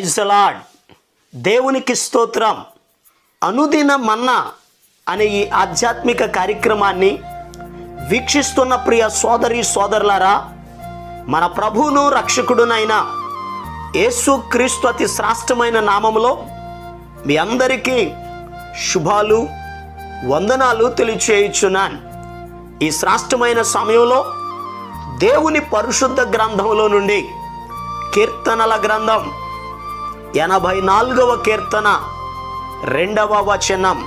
Praise lord దేవునికి స్తోత్రం. అనుదిన మన్నా అనే ఈ ఆధ్యాత్మిక కార్యక్రమాన్ని వీక్షిస్తున్న ప్రియ సోదరి సోదరులారా మన ప్రభువును రక్షకుడునైన యేసు క్రీస్తు అతి శ్రాష్టమైన నామములో మీ అందరికీ శుభాలు వందనాలు తెలియచేయుచున్నాను. ఈ శ్రాష్టమైన సమయంలో దేవుని పరిశుద్ధ గ్రంథంలో నుండి కీర్తనల గ్రంథం ఎనభై నాలుగవ కీర్తన రెండవ వచనం.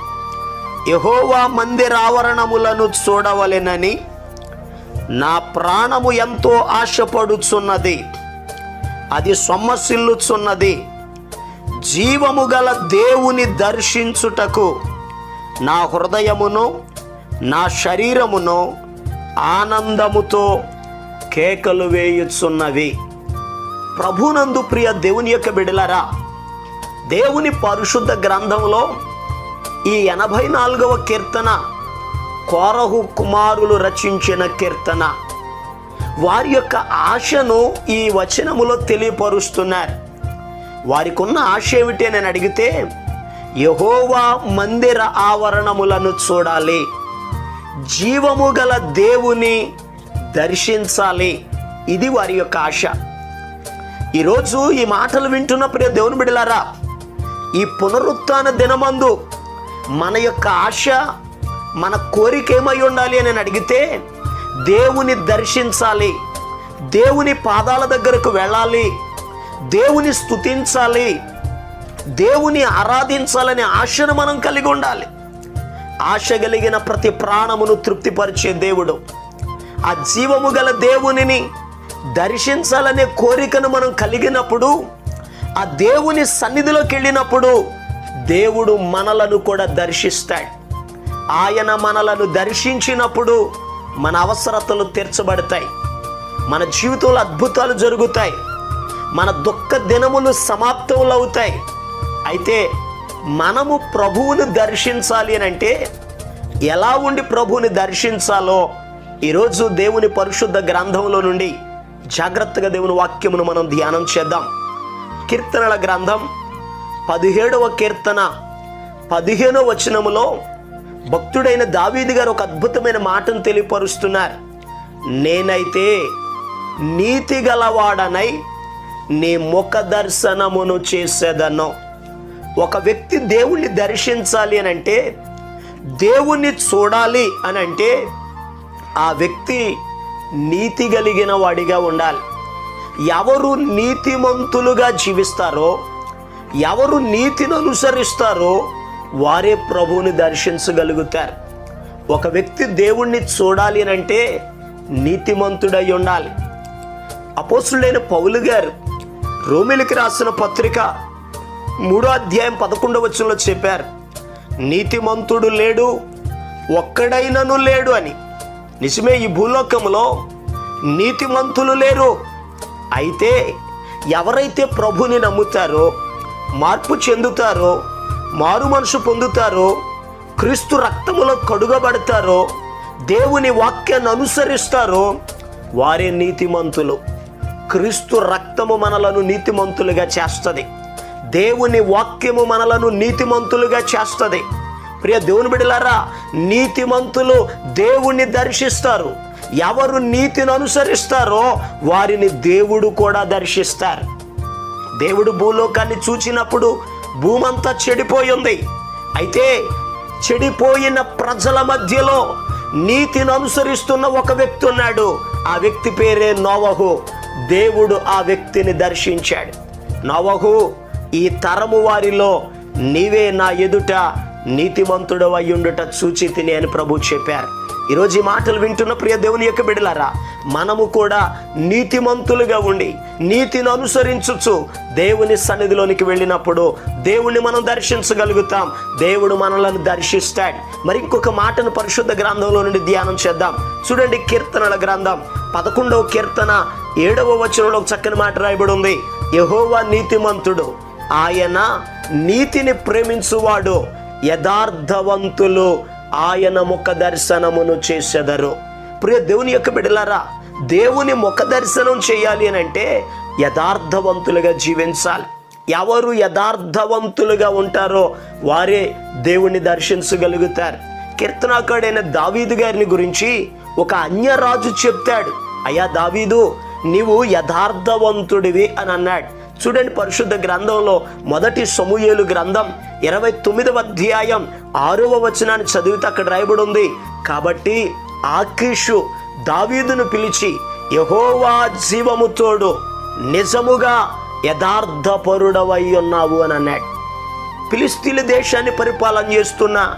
యహోవా మందిరావరణములను చూడవలెనని నా ప్రాణము ఎంతో ఆశపడుచున్నది. అది సొమ్మసిల్లుచున్నది. జీవము గల దేవుని దర్శించుటకు నా హృదయమును నా శరీరమును ఆనందముతో కేకలు వేయుచున్నవి. ప్రభునందు ప్రియ దేవుని యొక్క బిడలరా దేవుని పరిశుద్ధ గ్రంథంలో ఈ ఎనభై నాలుగవ కీర్తన కోరహు కుమారులు రచించిన కీర్తన. వారి యొక్క ఆశను ఈ వచనములో తెలియపరుస్తున్నారు. వారికి ఉన్న ఆశ ఏమిటి నేను అడిగితే యహోవా మందిర ఆవరణములను చూడాలి. జీవము గల దేవుని దర్శించాలి. ఇది వారి యొక్క ఆశ. ఈరోజు ఈ మాటలు వింటున్న ప్రియ దేవుని బిడలారా ఈ పునరుత్న దినమందు మన యొక్క ఆశ మన కోరిక ఏమై ఉండాలి అని అడిగితే దేవుని దర్శించాలి దేవుని పాదాల దగ్గరకు వెళ్ళాలి దేవుని స్తుతించాలి దేవుని ఆరాధించాలనే ఆశను మనం కలిగి ఉండాలి. ఆశ కలిగిన ప్రతి ప్రాణమును తృప్తిపరిచే దేవుడు ఆ జీవము గల దేవునిని దర్శించాలనే కోరికను మనం కలిగినప్పుడు ఆ దేవుని సన్నిధిలోకి వెళ్ళినప్పుడు దేవుడు మనలను కూడా దర్శిస్తాడు. ఆయన మనలను దర్శించినప్పుడు మన అవసరతలు తీర్చబడతాయి. మన జీవితంలో అద్భుతాలు జరుగుతాయి. మన దుఃఖ దినములు సమాప్తములు అవుతాయి అయితే మనము ప్రభువుని దర్శించాలి అని అంటే ఎలా ఉండి ప్రభువుని దర్శించాలో ఈరోజు దేవుని పరిశుద్ధ గ్రంథంలో నుండి జాగ్రత్తగా దేవుని వాక్యమును మనం ధ్యానం చేద్దాం. కీర్తనల గ్రంథం పదిహేడవ కీర్తన పదిహేనవ వచనములో భక్తుడైన దావీది గారు ఒక అద్భుతమైన మాటను తెలియపరుస్తున్నారు. నేనైతే నీతి గలవాడనై నీ ముఖ దర్శనమును చేసేదను. ఒక వ్యక్తి దేవుణ్ణి దర్శించాలి అని అంటే దేవుణ్ణి చూడాలి అని అంటే ఆ వ్యక్తి నీతి కలిగిన వాడిగా ఉండాలి. ఎవరు నీతిమంతులుగా జీవిస్తారో ఎవరు నీతిని అనుసరిస్తారో వారే ప్రభువుని దర్శించగలుగుతారు. ఒక వ్యక్తి దేవుణ్ణి చూడాలి అని అంటే నీతిమంతుడై ఉండాలి. అపోసుడైన పౌలు గారు రోమిలికి రాసిన పత్రిక మూడో అధ్యాయం పదకొండవ వచనంలో చెప్పారు నీతిమంతుడు లేడు ఒక్కడైనను లేడు అని. నిజమే ఈ భూలోకంలో నీతిమంతులు లేరు. అయితే ఎవరైతే ప్రభుని నమ్ముతారో మార్పు చెందుతారో మారు మనసు పొందుతారో క్రీస్తు రక్తములో కడుగబడతారో దేవుని వాక్యాన్ని అనుసరిస్తారో వారే నీతిమంతులు. క్రీస్తు రక్తము మనలను నీతిమంతులుగా చేస్తుంది. దేవుని వాక్యము మనలను నీతిమంతులుగా చేస్తుంది. ప్రియ దేవుని బిడలారా నీతిమంతులు దేవుణ్ణి దర్శిస్తారు. ఎవరు నీతిని అనుసరిస్తారో వారిని దేవుడు కూడా దర్శిస్తారు. దేవుడు భూలోకాన్ని చూచినప్పుడు భూమంతా చెడిపోయింది అయితే చెడిపోయిన ప్రజల మధ్యలో నీతిని అనుసరిస్తున్న ఒక వ్యక్తి ఉన్నాడు. ఆ వ్యక్తి పేరే నోవహు. దేవుడు ఆ వ్యక్తిని దర్శించాడు. నోవహు ఈ తరము వారిలో నీవే నా ఎదుట నీతిమంతుడు అయ్యుండుట చూచి తిని అని ప్రభు చెప్పారు. ఈరోజు ఈ మాటలు వింటున్న ప్రియ దేవుని యొక్క బిడలారా మనము కూడా నీతిమంతులుగా ఉండి నీతిని అనుసరించుచు దేవుని సన్నిధిలోనికి వెళ్ళినప్పుడు దేవుణ్ణి మనం దర్శించగలుగుతాం. దేవుడు మనలను దర్శిస్తాడు. మరి ఇంకొక మాటను పరిశుద్ధ గ్రంథంలో నుండి ధ్యానం చేద్దాం. చూడండి కీర్తనల గ్రంథం. పదకొండవ కీర్తన ఏడవ వచనంలో ఒక చక్కని మాట రాయబడి ఉంది యహోవా నీతిమంతుడు ఆయన నీతిని ప్రేమించువాడు. యథార్థవంతులు ఆయన ముఖ దర్శనమును చేసెదరు. ప్రియ దేవుని యొక్క బిడలారా దేవుని ముఖ దర్శనం చేయాలి అని అంటే యథార్థవంతులుగా జీవించాలి. ఎవరు యథార్థవంతులుగా ఉంటారో వారే దేవుణ్ణి దర్శించగలుగుతారు. కీర్తనాకాడైన దావీదు గారిని గురించి ఒక అన్యరాజు చెప్తాడు. అయ్యా దావీదు నీవు యథార్థవంతుడివి అని అన్నాడు. చూడండి పరిశుద్ధ గ్రంథంలో మొదటి సమూయేలు గ్రంథం ఇరవై తొమ్మిదవ అధ్యాయం ఆరవ వచనాన్ని చదివితే అక్కడ రాయబడి ఉంది. కాబట్టి ఆకీషు దావీదును పిలిచి యహోవా జీవము తోడు నిజముగా యథార్థపరుడవై ఉన్నావు అని అన్నాడు. ఫిలిస్తీన్ల దేశాన్ని పరిపాలన చేస్తున్న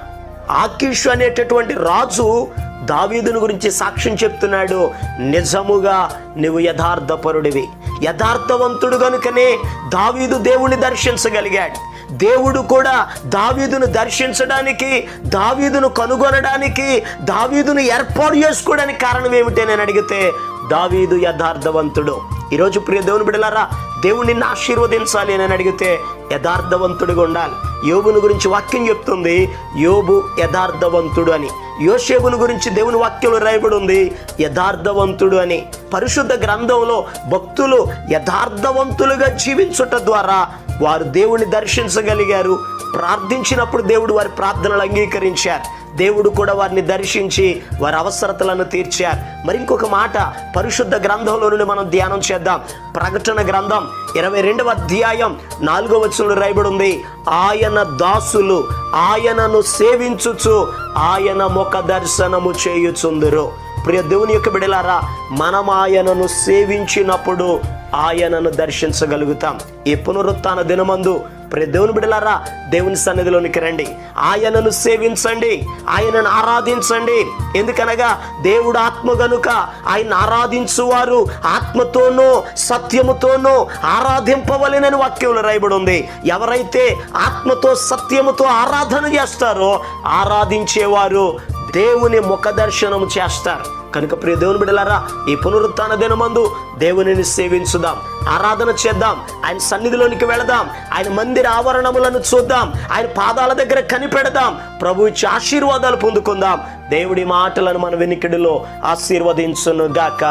ఆకీషు అనేటటువంటి రాజు దావీదుని గురించి సాక్ష్యం చెప్తున్నాడు. నిజముగా నువ్వు యథార్థపరుడివి. యథార్థవంతుడు కనుకనే దావీదు దేవుణ్ణి దర్శించగలిగాడు. దేవుడు కూడా దావీదును దర్శించడానికి దావీదును కనుగొనడానికి దావీదును ఏర్పాటు చేసుకోవడానికి కారణం ఏమిటి నేను అడిగితే దావీదు యథార్థవంతుడు. ఈరోజు ప్రియ దేవుని బిడలారా దేవుడు నిన్ను ఆశీర్వదించాలి అని అడిగితే యథార్థవంతుడిగా ఉండాలి. యోబుని గురించి వాక్యం చెప్తుంది యోబు యథార్థవంతుడు అని. యోషేబుని గురించి దేవుని వాక్యంలో రాయబడి ఉంది యథార్థవంతుడు అని. పరిశుద్ధ గ్రంథంలో భక్తులు యథార్థవంతులుగా జీవించుట ద్వారా వారు దేవుని దర్శించగలిగారు. ప్రార్థించినప్పుడు దేవుడు వారి ప్రార్థనలు అంగీకరించారు. దేవుడు కూడా వారిని దర్శించి వారి అవసరతలను తీర్చారు. మరి ఇంకొక మాట పరిశుద్ధ గ్రంథంలో నుండి మనం ధ్యానం చేద్దాం. ప్రకటన గ్రంథం ఇరవై రెండవ అధ్యాయం నాలుగవ వచనంలో రాయబడి ఉంది ఆయన దాసులు ఆయనను సేవించుచు ఆయన ముఖ దర్శనము చేయుచుందురు. ప్రియ దేవుని యొక్క బిడలారా మనం ఆయనను సేవించినప్పుడు ఆయనను దర్శించగలుగుతాం. ఈ పునరుత్న దినమందు ప్రే దేవుని బిడలారా దేవుని సన్నిధిలోనికి రండి. ఆయనను సేవించండి. ఆయనను ఆరాధించండి. ఎందుకనగా దేవుడు ఆత్మ గనుక ఆయన ఆరాధించువారు ఆత్మతోనూ సత్యముతోనూ ఆరాధింపవలెనని వాక్యంలో రాయబడి ఉంది. ఎవరైతే ఆత్మతో సత్యముతో ఆరాధన చేస్తారో ఆరాధించేవారు దేవుని ముఖ దర్శనం చేస్తారు. కనుక ప్రియ దేవుని బిడలారా ఈ పునరుత్న దినమందు దేవునిని సేవించుదాం ఆరాధన చేద్దాం ఆయన సన్నిధిలోనికి వెళదాం ఆయన మందిర ఆవరణములను చూద్దాం ఆయన పాదాల దగ్గర కనిపెడదాం ప్రభు ఇచ్చి ఆశీర్వాదాలు పొందుకుందాం. దేవుడి మాటలను మన వెనుకడిలో ఆశీర్వదించును గాక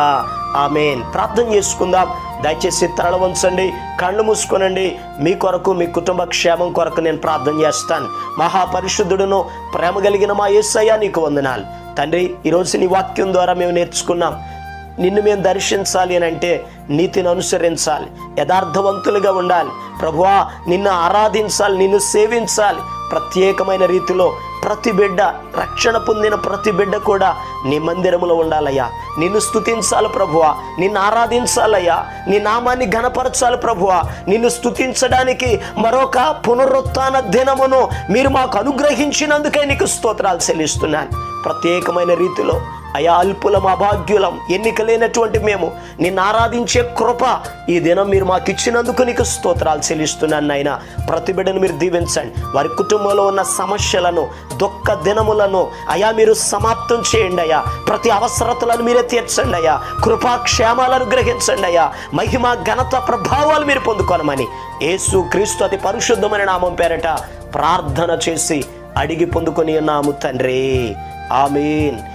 ఆమెన్. ప్రార్థన చేసుకుందాం. దయచేసి తరల వంచండి కళ్ళు మూసుకొనండి. మీ కొరకు మీ కుటుంబ క్షేమం కొరకు నేను ప్రార్థన చేస్తాను. మహాపరిశుద్ధుడును ప్రేమ కలిగిన మా ఏసయ్య నీకు వందనాలు. తండ్రి ఈరోజు నీ వాక్యం ద్వారా మేము నేర్చుకున్నాం. నిన్ను మేము దర్శించాలి అని అంటే నీతిని అనుసరించాలి. యథార్థవంతులుగా ఉండాలి. ప్రభువా నిన్ను ఆరాధించాలి నిన్ను సేవించాలి. ప్రత్యేకమైన రీతిలో ప్రతి బిడ్డ రక్షణ పొందిన ప్రతి బిడ్డ కూడా నీ మందిరములో ఉండాలయ్యా. నిన్ను స్థుతించాలి ప్రభువ. నిన్ను ఆరాధించాలయ్యా. నీ నామాన్ని ఘనపరచాలి ప్రభువ. నిన్ను స్థుతించడానికి మరొక పునరుత్న దినమును మీరు మాకు అనుగ్రహించినందుకే నీకు స్తోత్రాలు చెల్లిస్తున్నాను. ప్రత్యేకమైన రీతిలో అయా అల్పులం అభాగ్యులం ఎన్నిక లేనటువంటి మేము నిన్ను ఆరాధించే కృప ఈ దినం మీరు మాకు ఇచ్చినందుకు నీకు స్తోత్రాలు చెల్లిస్తున్నాను నాయన. ప్రతి బిడ్డను మీరు దీవించండి. వారి కుటుంబంలో ఉన్న సమస్యలను దుఃఖ దినములను అయా మీరు సమాప్తం చేయండి అయ్యా. ప్రతి అవసరతలను మీరే తీర్చండి అయ్యా. కృపాక్షేమాలను గ్రహించండి అయ్యా. మహిమ ఘనత ప్రభావాలు మీరు పొందుకోనమని యేసు క్రీస్తు అతి పరిశుద్ధమైన నామం పేరట ప్రార్థన చేసి అడిగి పొందుకొని ఉన్నాము తండ్రి. ఆమీన్.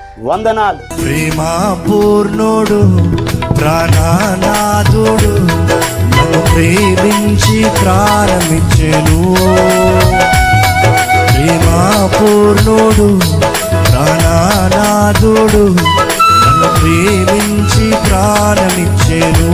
వందనాలు. ప్రేమా పూర్ణుడు ప్రాణనాథుడు ప్రేమించి ప్రారంభించను. ప్రేమా పూర్ణుడు ప్రాణనాథుడు ప్రేమించి ప్రారంభించను.